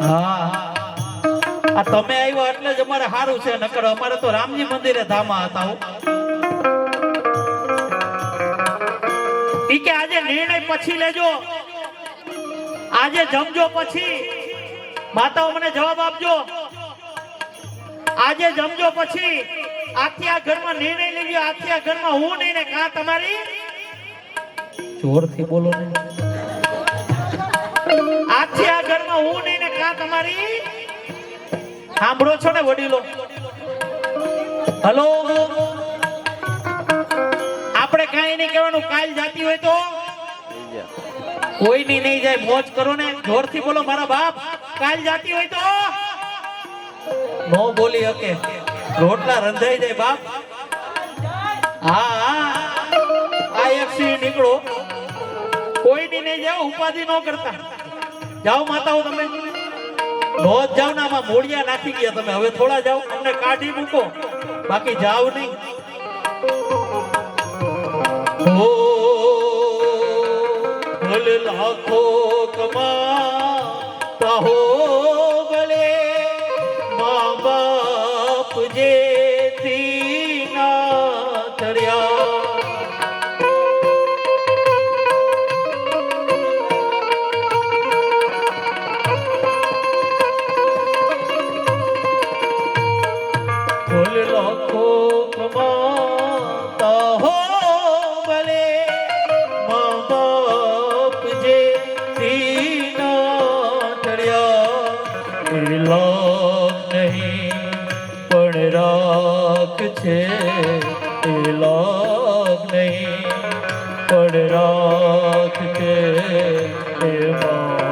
આ તમે આવ્યા એટલે જ અમારે સારું છે, નકર અમારે તો રામજી મંદિરે ધામા હતા. ઈ કે આજે નિર્ણય પછી લેજો. આજે જમજો પછી. માતાઓ મને જવાબ આપજો. આજે જમજો પછી. આખી આ ઘરમાં નિર્ણય લેજો આખી આ ઘરમાં હું નહીં ને કા તમારી? જોરથી બોલો ને. આથી આ ઘરમાં હું નહીં ને કા તમારી? સાંભળો છો ને વડીલો. હલો? આપણે કઈ નહીં કહેવાનું, કાલ જાતી હોય તો? કોઈ ની નહીં જાય, મોજ કરો ને. જોરથી બોલો, મારા બાપ, કાલ જાતી હોય તો? નો બોલી હકે રોટલા રંધાઈ જાય, બાપ. હા હા. આ એક સિંહ નીકળો. કોઈ ની નહીં જાઓ ઉપાધિ ન કરતા. જાઓ માતાઓ તમે. નો જાવ ને, આમાં મોડિયા નાખી ગયા તમે. હવે થોડા જાઓ, અમને કાઢી મૂકો. બાકી જાવ નહીં. ભલે લાખો કમા હો ભલે મા બાપ જે એ લાખ નહીં પણ રાખ છે એ લાભ નહીં પણ રાખ છે એ મા